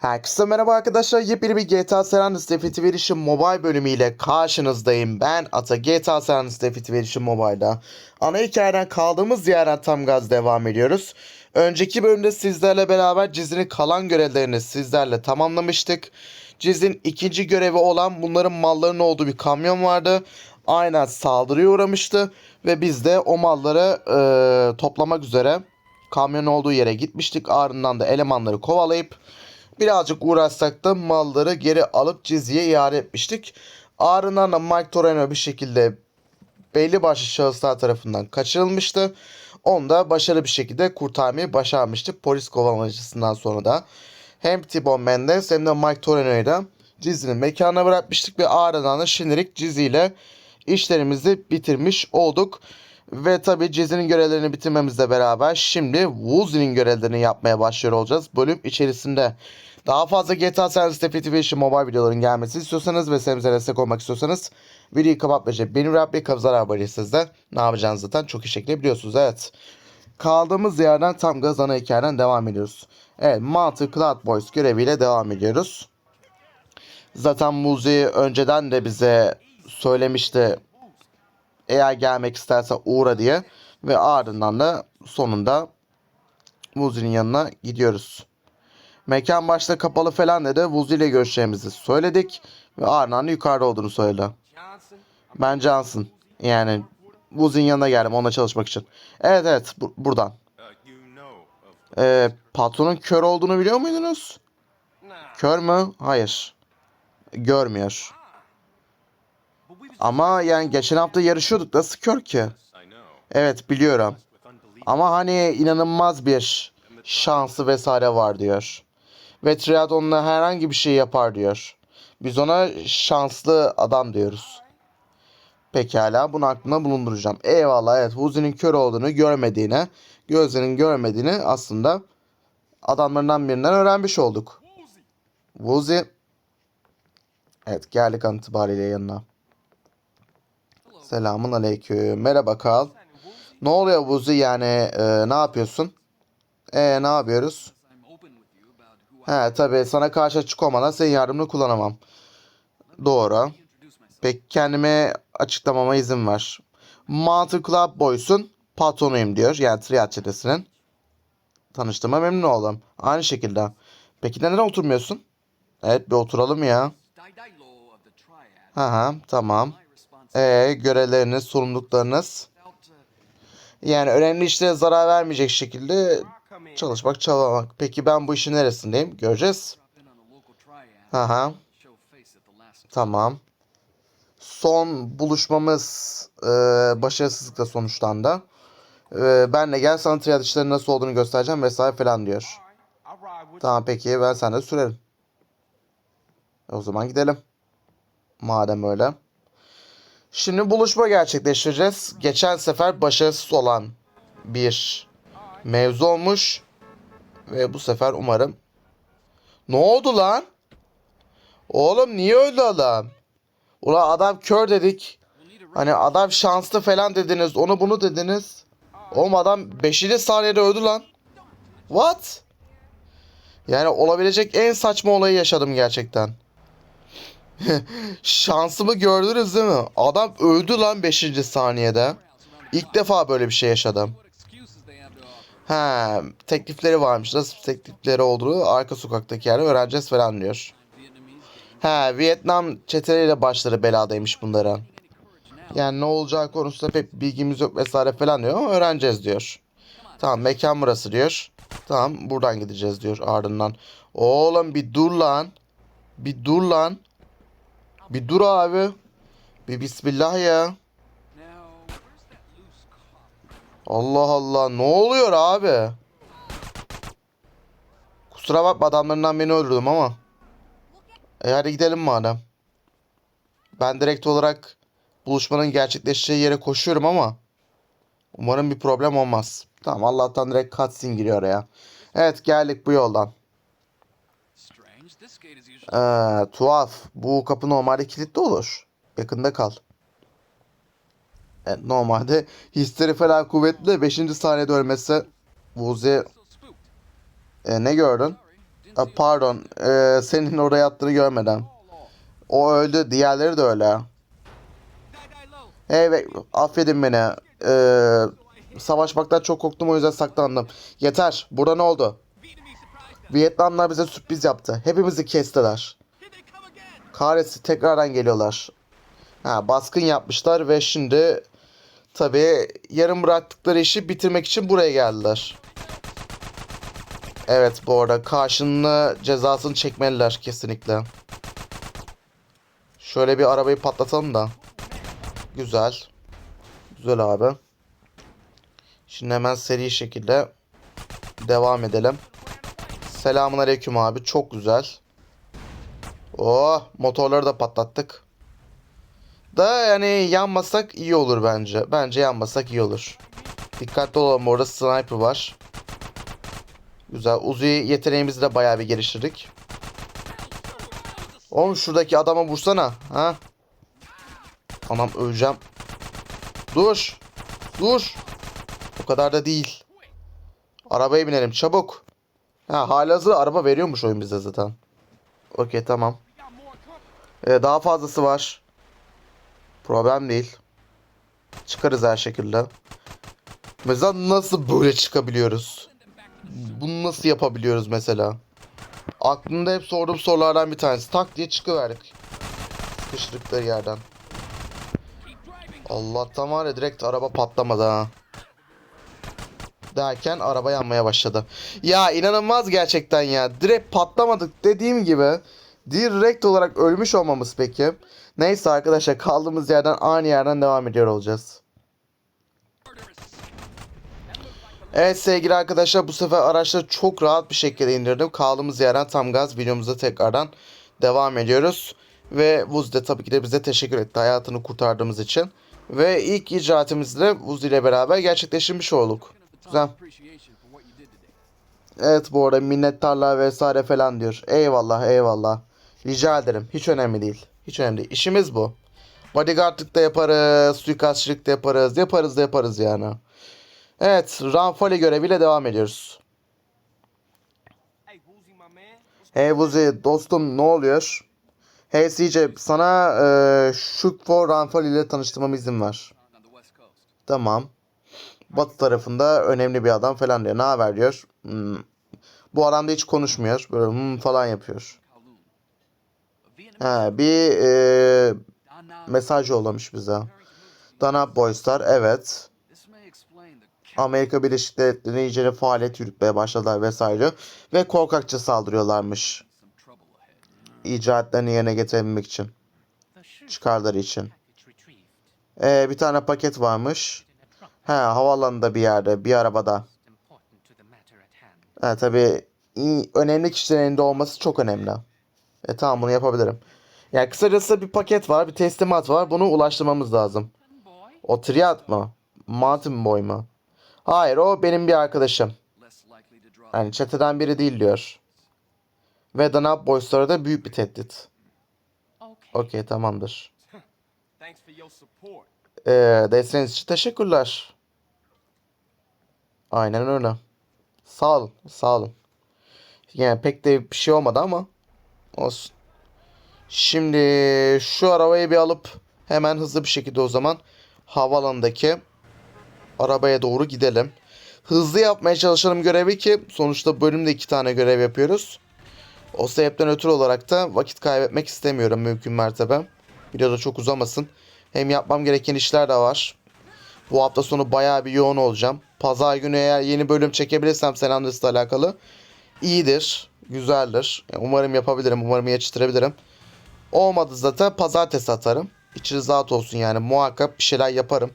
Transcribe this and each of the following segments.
Herkese merhaba arkadaşlar. Yepyeni bir GTA San Andreas Definitive Edition Mobile bölümüyle karşınızdayım. Ben Ata GTA San Andreas Definitive Edition Mobile'da. Ana hikayeden kaldığımız yerden tam gaz devam ediyoruz. Önceki bölümde sizlerle beraber Ciz'in kalan görevlerini sizlerle tamamlamıştık. Ciz'in ikinci görevi olan bunların mallarının olduğu bir kamyon vardı. Aynen saldırıya uğramıştı. Ve biz de o malları eee, toplamak üzere kamyon olduğu yere gitmiştik. Ardından da elemanları kovalayıp birazcık uğraşsak da malları geri alıp Cizye'ye iade etmiştik. Ardından da Mike Toreno bir şekilde belli başlı şahıslar tarafından kaçırılmıştı. Onu da başarılı bir şekilde kurtarmayı başarmıştık. Polis kovalamacısından sonra da hem T-Bone Mendes hem de Mike Toreno'yu da Cizye'nin mekanına bırakmıştık ve ardından da şimdilik Cizye ile işlerimizi bitirmiş olduk. Ve tabi Cizye'nin görevlerini bitirmemizle beraber şimdi Woozy'nin görevlerini yapmaya başlıyor olacağız bölüm içerisinde. Daha fazla GTA San Andreas Definitive Edition mobile videoların gelmesini istiyorsanız ve serimize destek olmak istiyorsanız videoyu kapatmayacak beni rap ve kabzara abonesiz de ne yapacağınızı zaten çok iyi şekilde biliyorsunuz evet. Kaldığımız yerden tam gaz ana hikayeden devam ediyoruz. Evet Mountain Cloud Boys göreviyle devam ediyoruz. Zaten Muzi önceden de bize söylemişti eğer gelmek isterse uğra diye ve ardından da sonunda Muzi'nin yanına gidiyoruz. Mekan başta kapalı falan dedi. Vuzi ile görüşeceğimizi söyledik ve ardından da yukarıda olduğunu söyledi. Ben Johnson. Yani Vuzi'nin yanına geldim onunla çalışmak için. Evet evet bu- buradan. Ee, patronun kör olduğunu biliyor muydunuz? Kör mü? Hayır. Görmüyor. Ama yani geçen hafta yarışıyorduk. Nasıl kör ki? Evet biliyorum. Ama hani inanılmaz bir şansı vesaire var diyor. Ve triatlonla herhangi bir şey yapar diyor. Biz ona şanslı adam diyoruz. Pekala bunu aklımda bulunduracağım. Eyvallah evet Wuzi'nin kör olduğunu görmediğine, gözlerinin görmediğini aslında adamlarından birinden öğrenmiş olduk. Wuzi Evet geldik an itibariyle yanına. Selamun aleyküm. Merhaba Kal. Ne oluyor Wuzi yani e, ne yapıyorsun? E ne yapıyoruz? He tabii sana karşı açık olmadan senin yardımını kullanamam. Doğru. Peki kendime açıklamama izin ver. Mountain Club Boys'un patronuyum diyor. Yani Triad çetesinin. Tanıştığıma memnun oldum. Aynı şekilde. Peki neden oturmuyorsun? Evet bir oturalım ya. Hı tamam. Ee, görevleriniz, sorumluluklarınız. Yani önemli işlere zarar vermeyecek şekilde çalışmak, çabalamak. Peki ben bu işin neresindeyim? Göreceğiz. Hı. Tamam. Son buluşmamız e, başarısızlıkla sonuçlandı. E, benle gel sana triad işlerinin nasıl olduğunu göstereceğim vesaire falan diyor. Tamam peki ben sana sürerim. E, o zaman gidelim. Madem öyle. Şimdi buluşma gerçekleştireceğiz. Geçen sefer başarısız olan bir mevzu olmuş. Ve bu sefer umarım. Ne oldu lan? Oğlum niye öldü adam? Ulan adam kör dedik. Hani adam şanslı falan dediniz. Onu bunu dediniz. Oğlum adam 5. saniyede öldü lan. What? Yani olabilecek en saçma olayı yaşadım gerçekten. Şansımı gördünüz değil mi? Adam öldü lan 5. saniyede. İlk defa böyle bir şey yaşadım. Ha, teklifleri varmış. Nasıl teklifleri olduğu arka sokaktaki yerde öğreneceğiz falan diyor. Ha, Vietnam çeteleriyle başları beladaymış bunların. Yani ne olacağı konusunda pek bilgimiz yok vesaire falan diyor ama öğreneceğiz diyor. Tamam mekan burası diyor. Tamam buradan gideceğiz diyor ardından. Oğlum bir dur lan. Bir dur lan. Bir dur abi. Bir bismillah ya. Allah Allah ne oluyor abi? Kusura bakma adamlarından beni öldürdüm ama. E hadi gidelim madem. Ben direkt olarak buluşmanın gerçekleşeceği yere koşuyorum ama umarım bir problem olmaz. Tamam Allah'tan direkt cutscene giriyor oraya. Evet geldik bu yoldan. Ee, tuhaf. Bu kapı normalde kilitli olur. Yakında kal. Evet, normalde hisleri falan kuvvetli de 5. saniyede ölmesi Vuzi e, ne gördün? Ha, pardon. Ee, senin oraya attığını görmeden. O öldü. Diğerleri de öyle. Evet. Affedin beni. Ee, savaşmaktan çok korktum o yüzden saklandım. Yeter. Burada ne oldu? Vietnamlar bize sürpriz yaptı. Hepimizi kestiler. Kahretsin tekrardan geliyorlar. Ha, baskın yapmışlar ve şimdi tabii yarım bıraktıkları işi bitirmek için buraya geldiler. Evet bu arada karşılığını cezasını çekmeliler kesinlikle. Şöyle bir arabayı patlatalım da. Güzel. Güzel abi. Şimdi hemen seri şekilde devam edelim. Selamun aleyküm abi. Çok güzel. Oh motorları da patlattık. Da yani yanmasak iyi olur bence. Bence yanmasak iyi olur. Dikkatli olalım orada sniper var. Güzel. Uzi yeteneğimizi de bayağı bir geliştirdik. Oğlum şuradaki adama vursana. Ha? Anam öleceğim. Dur. Dur. O kadar da değil. Arabaya binelim çabuk. Ha halihazırda araba veriyormuş oyun bize zaten. Okey tamam. Ee, daha fazlası var. Problem değil. Çıkarız her şekilde. Mesela nasıl böyle çıkabiliyoruz? Bunu nasıl yapabiliyoruz mesela? Aklımda hep sorduğum sorulardan bir tanesi. Tak diye çıkıverdik. Sıkıştırdıkları yerden. Allah'tan var ya direkt araba patlamadı ha. Derken araba yanmaya başladı. Ya inanılmaz gerçekten ya. Direkt patlamadık dediğim gibi. Direkt olarak ölmüş olmamız peki. Neyse arkadaşlar kaldığımız yerden aynı yerden devam ediyor olacağız. Evet sevgili arkadaşlar bu sefer araçları çok rahat bir şekilde indirdim. Kaldığımız yerden tam gaz videomuza tekrardan devam ediyoruz. Ve Vuz de tabii ki de bize teşekkür etti hayatını kurtardığımız için. Ve ilk icraatimizi de Vuz ile beraber gerçekleştirmiş olduk. Güzel. Evet bu arada minnettarlar vesaire falan diyor. Eyvallah eyvallah. Rica ederim. Hiç önemli değil. Hiç önemli değil. İşimiz bu. Bodyguardlık da yaparız. Suikastçılık da yaparız. Yaparız da yaparız yani. Evet. Ranfale göreviyle devam ediyoruz. Hey Vuzi dostum ne oluyor? Hey CJ sana e, Shook for Ranfale ile tanıştırmama izin ver. Tamam. Batı tarafında önemli bir adam falan diyor. Ne haber diyor. Hmm. Bu adam da hiç konuşmuyor. Böyle hmm falan yapıyor. Ha, bir e, mesaj yollamış bize. Dana Boystar evet. Amerika Birleşik Devletleri'ne iyice faaliyet yürütmeye başladılar vesaire. Ve korkakça saldırıyorlarmış. İcraatlerini yerine getirebilmek için. Çıkarları için. Ee, bir tane paket varmış. He havaalanında bir yerde bir arabada. Ha tabii önemli kişilerin elinde olması çok önemli. E tamam bunu yapabilirim. Yani kısacası bir paket var, bir teslimat var. Bunu ulaştırmamız lazım. O Triad mı? Mountain Boy mu? Hayır o benim bir arkadaşım. Yani çeteden biri değil diyor. Ve Danab Boys'lara da büyük bir tehdit. Okey tamamdır. Ee, desteğiniz için teşekkürler. Aynen öyle. Sağ olun, sağ olun. Yani pek de bir şey olmadı ama olsun. Şimdi şu arabayı bir alıp hemen hızlı bir şekilde o zaman havalandaki arabaya doğru gidelim. Hızlı yapmaya çalışalım görevi ki sonuçta bölümde iki tane görev yapıyoruz. O sebepten ötürü olarak da vakit kaybetmek istemiyorum mümkün mertebe. Video da çok uzamasın. Hem yapmam gereken işler de var. Bu hafta sonu bayağı bir yoğun olacağım. Pazar günü eğer yeni bölüm çekebilirsem San alakalı iyidir, güzeldir. Yani umarım yapabilirim, umarım yetiştirebilirim. Olmadı zaten pazartesi atarım. İçiniz rahat olsun yani muhakkak bir şeyler yaparım.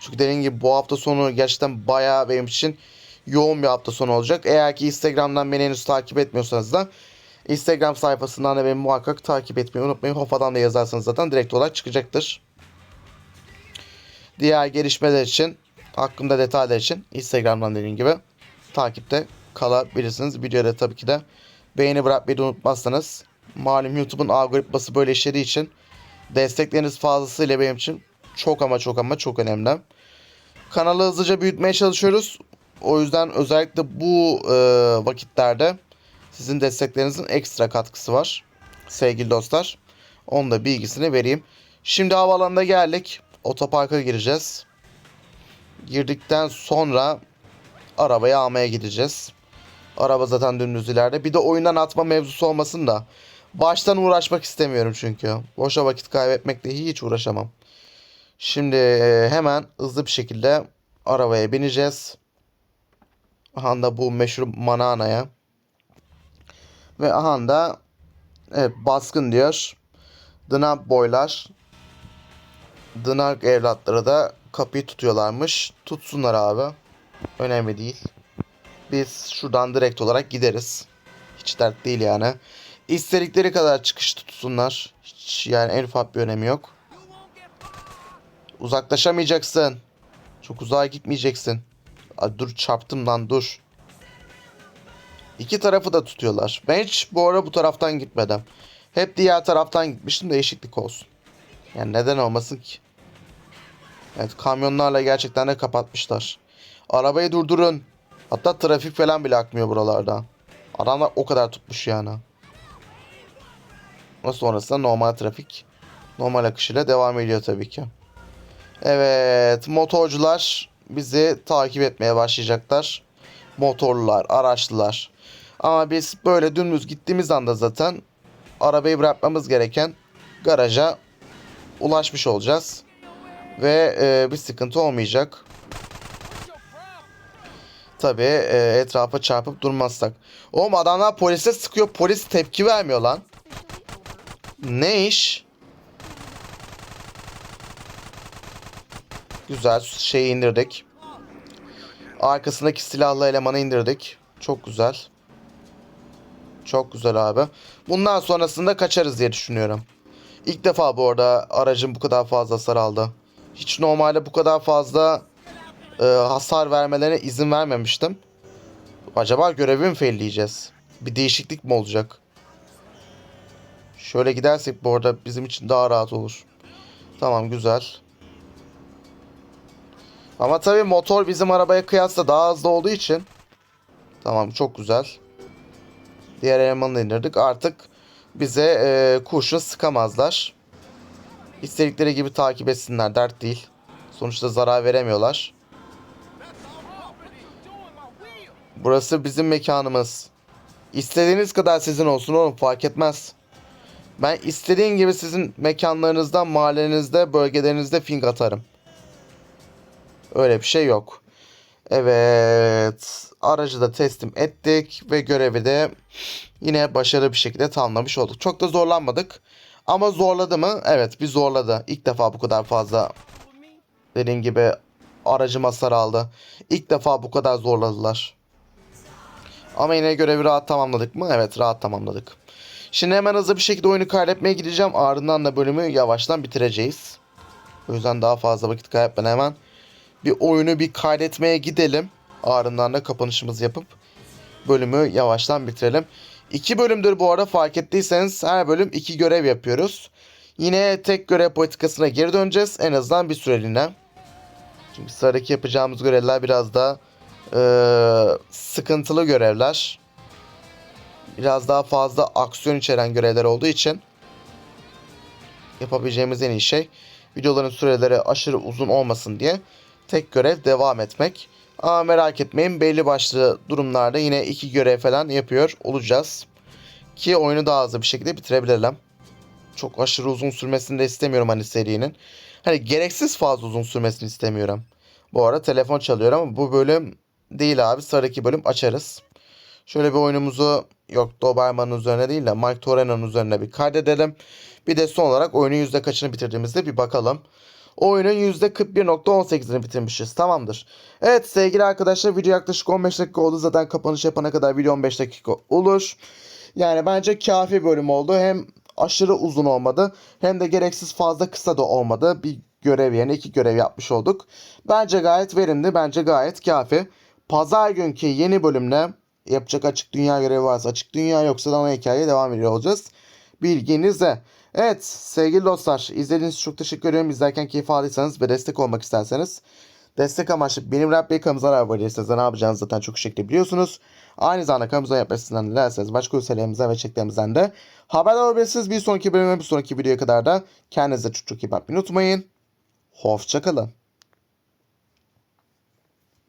Çünkü dediğim gibi bu hafta sonu gerçekten bayağı benim için yoğun bir hafta sonu olacak. Eğer ki Instagram'dan beni henüz takip etmiyorsanız da Instagram sayfasından da beni muhakkak takip etmeyi unutmayın. Hofa'dan da yazarsanız zaten direkt olarak çıkacaktır. Diğer gelişmeler için, hakkında detaylar için Instagram'dan dediğim gibi takipte kalabilirsiniz. Videoda tabii ki de beğeni bırakmayı unutmazsanız malum YouTube'un algoritması böyle işlediği için destekleriniz fazlasıyla benim için çok ama çok ama çok önemli. Kanalı hızlıca büyütmeye çalışıyoruz. O yüzden özellikle bu e, vakitlerde Sizin desteklerinizin ekstra katkısı var. Sevgili dostlar. Onun da bilgisini vereyim. Şimdi havaalanına geldik. Otoparka gireceğiz. Girdikten sonra arabayı almaya gideceğiz. Araba zaten dümdüz ileride. Bir de oyundan atma mevzusu olmasın da. Baştan uğraşmak istemiyorum çünkü. Boşa vakit kaybetmekle hiç uğraşamam. Şimdi e, hemen hızlı bir şekilde arabaya bineceğiz. Aha da bu meşhur Manana'ya. Ve aha da evet, baskın diyor. Dınark boylar. Dınark evlatları da kapıyı tutuyorlarmış. Tutsunlar abi. Önemli değil. Biz şuradan direkt olarak gideriz. Hiç dert değil yani. İstedikleri kadar çıkış tutsunlar. Hiç yani en ufak bir önemi yok. Uzaklaşamayacaksın. Çok uzağa gitmeyeceksin. Aa, dur çarptım lan dur. İki tarafı da tutuyorlar. Ben hiç bu ara bu taraftan gitmedim. Hep diğer taraftan gitmiştim değişiklik olsun. Yani neden olmasın ki? Evet kamyonlarla gerçekten de kapatmışlar. Arabayı durdurun. Hatta trafik falan bile akmıyor buralarda. Adamlar o kadar tutmuş yani. Ama sonrasında normal trafik normal akışıyla devam ediyor tabii ki. Evet motorcular bizi takip etmeye başlayacaklar. Motorlular, araçlılar. Ama biz böyle dümdüz gittiğimiz anda zaten arabayı bırakmamız gereken garaja ulaşmış olacağız. Ve e, bir sıkıntı olmayacak. Tabii e, etrafa çarpıp durmazsak. Oğlum adamlar polise sıkıyor. Polis tepki vermiyor lan. Ne iş? Güzel şeyi indirdik. Arkasındaki silahlı elemanı indirdik. Çok güzel. Çok güzel abi. Bundan sonrasında kaçarız diye düşünüyorum. İlk defa bu arada aracım bu kadar fazla hasar aldı. Hiç normalde bu kadar fazla e, hasar vermelerine izin vermemiştim. Acaba görevi mi failleyeceğiz? Bir değişiklik mi olacak? Şöyle gidersek bu arada bizim için daha rahat olur. Tamam güzel. Ama tabii motor bizim arabaya kıyasla daha hızlı olduğu için. Tamam çok güzel. Diğer elemanı indirdik. Artık bize e, kurşun sıkamazlar. İstedikleri gibi takip etsinler. Dert değil. Sonuçta zarar veremiyorlar. Burası bizim mekanımız. İstediğiniz kadar sizin olsun oğlum fark etmez. Ben istediğin gibi sizin mekanlarınızda, mahallenizde, bölgelerinizde fink atarım. Öyle bir şey yok. Evet. Aracı da teslim ettik ve görevi de yine başarılı bir şekilde tamamlamış olduk. Çok da zorlanmadık. Ama zorladı mı? Evet bir zorladı. İlk defa bu kadar fazla dediğim gibi aracım hasar aldı. İlk defa bu kadar zorladılar. Ama yine görevi rahat tamamladık mı? Evet rahat tamamladık. Şimdi hemen hızlı bir şekilde oyunu kaydetmeye gideceğim. Ardından da bölümü yavaştan bitireceğiz. O yüzden daha fazla vakit kaybetmeden hemen bir oyunu bir kaydetmeye gidelim. Ardından da kapanışımızı yapıp bölümü yavaştan bitirelim. İki bölümdür bu arada fark ettiyseniz her bölüm iki görev yapıyoruz. Yine tek görev politikasına geri döneceğiz. En azından bir süreliğine. Çünkü sıradaki yapacağımız görevler biraz da eee, sıkıntılı görevler. Biraz daha fazla aksiyon içeren görevler olduğu için yapabileceğimiz en iyi şey videoların süreleri aşırı uzun olmasın diye tek görev devam etmek. Ama merak etmeyin belli başlı durumlarda yine iki görev falan yapıyor olacağız. Ki oyunu daha hızlı bir şekilde bitirebilelim. Çok aşırı uzun sürmesini de istemiyorum hani serinin. Hani gereksiz fazla uzun sürmesini istemiyorum. Bu arada telefon çalıyor ama bu bölüm değil abi. Sıradaki bölüm açarız. Şöyle bir oyunumuzu yok Doberman'ın üzerine değil de Mike Torreno'nun üzerine bir kaydedelim. Bir de son olarak oyunun yüzde kaçını bitirdiğimizde bir bakalım. Oyunun %41.18'ini bitirmişiz. Tamamdır. Evet sevgili arkadaşlar video yaklaşık 15 dakika oldu. Zaten kapanış yapana kadar video 15 dakika olur. Yani bence kafi bölüm oldu. Hem aşırı uzun olmadı hem de gereksiz fazla kısa da olmadı. Bir görev yerine iki görev yapmış olduk. Bence gayet verimli. Bence gayet kafi. Pazar günkü yeni bölümle yapacak açık dünya görevi varsa açık dünya yoksa da ana hikayeye devam ediyor olacağız. Bilginize. Evet sevgili dostlar izlediğiniz için çok teşekkür ederim. İzlerken keyif aldıysanız ve destek olmak isterseniz Destek amaçlı benim rap bir kanalımıza abone olabilirsiniz. Ne yapacağınızı zaten çok şekilde biliyorsunuz. Aynı zamanda kanalımıza yapmasından dilerseniz başka ülkelerimizden ve çeklerimizden de haberdar olabilirsiniz. Bir sonraki bölüme bir sonraki videoya kadar da kendinize çok çok iyi bakmayı unutmayın. Hoşçakalın.